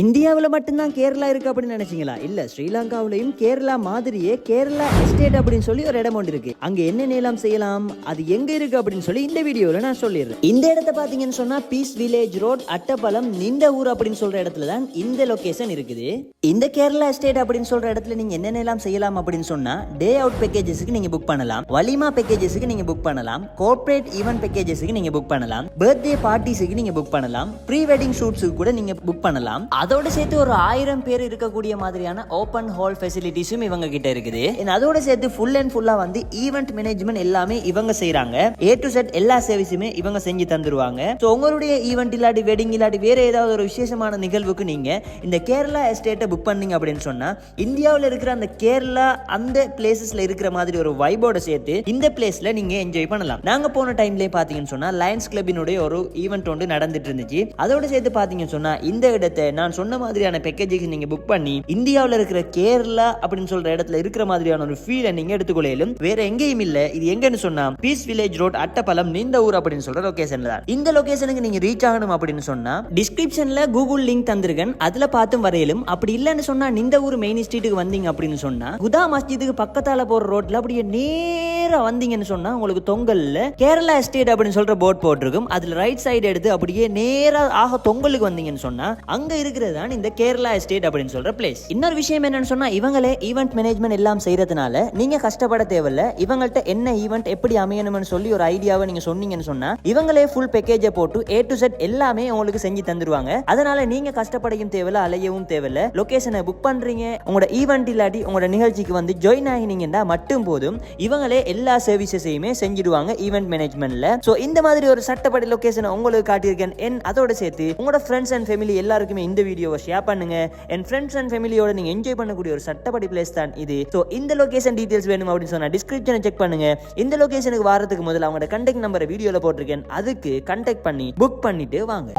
இந்தியாவில் மட்டும்தான் கேரளா இருக்கு அப்படின்னு நினைச்சீங்களா? இல்ல ஸ்ரீலங்காவிலையும் கேரளா மாதிரியே கேரளா எஸ்டேட் அப்படின்னு சொல்லி ஒரு இடம் ஒன்று இருக்கு. அங்க என்ன நிலம் செய்யலாம் அது எங்க இருக்கு அப்படின்னு சொல்லி இந்த வீடியோல நான் சொல்லிடுறேன். இந்த இடத்த பாத்தீங்கன்னு சொன்னா பீஸ் வில்லேஜ் ரோட் அட்டப்பலம் நின்ற ஊர் அப்படின்னு சொல்ற இடத்துல தான் இந்த லொகேஷன் இருக்குது. இந்த கேரளா எஸ்டேட் அப்படின்னு சொல்ற இடத்துல நீங்க என்ன நிலம் செய்யலாம் அப்படின்னு சொன்னா டே அவுட் பேக்கேஜஸ்க்கு நீங்க புக் பண்ணலாம். வலிமா பேக்கேஜஸ்க்கு நீங்க புக் பண்ணலாம். கார்ப்பரேட் ஈவென்ட் பேக்கேஜஸ்க்கு நீங்க புக் பண்ணலாம். பர்த்டே பார்ட்டிஸுக்கு நீங்க புக் பண்ணலாம். ப்ரீ வெட்டிங் ஷூட்ஸுக்கு கூட நீங்க புக் பண்ணலாம். அதோட சேர்த்து ஒரு ஆயிரம் பேர் இருக்கக்கூடிய மாதிரியான ஓப்பன் ஹால் ஃபெசிலிட்டிஸும் இவங்க கிட்ட இருக்குது. அதோட சேர்த்து ஃபுல் அண்ட் ஃபுல்லா வந்து ஈவெண்ட் மேனேஜ்மெண்ட் எல்லாமே இவங்க செய்யறாங்க ஏ டு செட் எல்லா சர்வீஸுமே இவங்க செஞ்சு தந்துருவாங்க. ஸோ உங்களுடைய ஈவெண்ட் இல்லாட்டி வெட்டிங் இல்லாட்டி வேற ஏதாவது ஒரு விசேஷமான நிகழ்வுக்கு நீங்க இந்த கேரளா எஸ்டேட்டை புக் பண்ணீங்க அப்படின்னு சொன்னா இந்தியாவில் இருக்கிற அந்த கேரளா அந்த பிளேசஸ்ல இருக்கிற மாதிரி ஒரு வைபோட சேர்த்து இந்த பிளேஸ்ல நீங்க என்ஜாய் பண்ணலாம். நாங்க போன டைம்லயே பாத்தீங்கன்னு சொன்னா லயன்ஸ் கிளப்பினுடைய ஒரு ஈவெண்ட் ஒன்று நடந்துட்டு இருந்துச்சு. அதோட சேர்த்து பாத்தீங்கன்னு சொன்னா இந்த இடத்தை நான் சொன்ன மாதிரியான பேக்கேஜுக்கு நீங்க புக் பண்ணி இந்தியாவில் இருக்கிற கேரளா அப்படின்னு சொல்ற இடத்துல இருக்கிற மாதிரியான ஒரு ஃபீலை நீங்க எடுத்துக்கொள்ளையிலும் வேற எங்கேயும் இல்லை. இது எங்கன்னு சொன்னா பீஸ் வில்லேஜ் ரோட் அட்டப்பலம் நீந்த ஊர் அப்படின்னு சொல்ற லொக்கேஷனில் தான். இந்த லொகேஷனுக்கு நீங்கள் ரீச் ஆகணும் அப்படின்னு சொன்னால் டிஸ்கிரிப்ஷனில் கூகுள் லிங்க் தந்திருக்கேன். அதில் பார்த்தும் வரையிலும் அப்படி இல்லைன்னு சொன்னால் நிந்த ஊர் மெயின் ஸ்ட்ரீட்டுக்கு வந்தீங்க அப்படின்னு சொன்னால் குதா மஸ்ஜிதுக்கு பக்கத்தால போகிற ரோட்டில் அப்படியே நேராக வந்தீங்கன்னு சொன்னால் உங்களுக்கு தொங்கல்ல கேரளா எஸ்டேட் அப்படின்னு சொல்ற போர்ட் போட்டிருக்கும். அதுல ரைட் சைடு எடுத்து அப்படியே நேரா ஆக தொங்கலுக்கு வந்தீங்கன்னு சொன்னா அங்க இருக்கிறது தான் இந்த கேரளா எஸ்டேட் அப்படின்னு சொல்ற பிளேஸ் இன்னொரு விஷயம் என்னன்னு சொன்னா இவங்களே ஈவெண்ட் மேனேஜ்மெண்ட் எல்லாம் செய்யறதுனால நீங்க கஷ்டப்பட தேவையில்ல. இவங்கள்ட்ட என்ன ஈவெண்ட் எப்படி அமையணும்னு சொல்லி ஒரு ஐடியாவை நீங்க சொன்னீங்கன்னு சொன்னா இவங்களே ஃபுல் பேக்கேஜை போட்டு ஏ டு செட் எல்லாமே உங்களுக்கு செஞ்சு தந்துருவாங்க. அதனால நீங்க கஷ்டப்படையும் தேவையில்ல அலையவும் தேவையில்ல. லொகேஷனை புக் பண்றீங்க உங்களோட ஈவெண்ட் இல்லாட்டி உங்களோட நிகழ்ச்சிக்கு வந்து ஜாயின் ஆகினீங்கன்னா மட்டும் போதும். இவங்களே எல்லா சர்வீசஸையுமே செஞ்சிடுவாங்க ஈவெண்ட் மேனேஜ்மெண்ட்ல சோ இந்த மாதிரி ஒரு சட்டப்படி லொகேஷனை உங்களுக்கு காட்டியிருக்கேன். என் அதோட சேர்த்து உங்களோட ஃப்ரெண்ட்ஸ் அண்ட் ஃபேமிலி எல்லாருக்குமே இந்த வீடியோவை ஷேர் பண்ணுங்க. என் ஃப்ரெண்ட்ஸ் அண்ட் ஃபேமிலியோட நீங்க என்ஜாய் பண்ணக்கூடிய ஒரு சட்டப்படி பிளேஸ் தான் இது. ஸோ இந்த லொகேஷன் டீடைல்ஸ் வேணும் அப்படின்னு சொன்னா டிஸ்கிரிப்ஷனை செக் பண்ணுங்க. இந்த லொகேஷனுக்கு வரதுக்கு முதல்ல அவங்களோட கண்டெக்ட் நம்பரை வீடியோவில் போட்டிருக்கேன். அதுக்கு கண்டெக்ட் பண்ணி புக் பண்ணிட்டு வாங்க.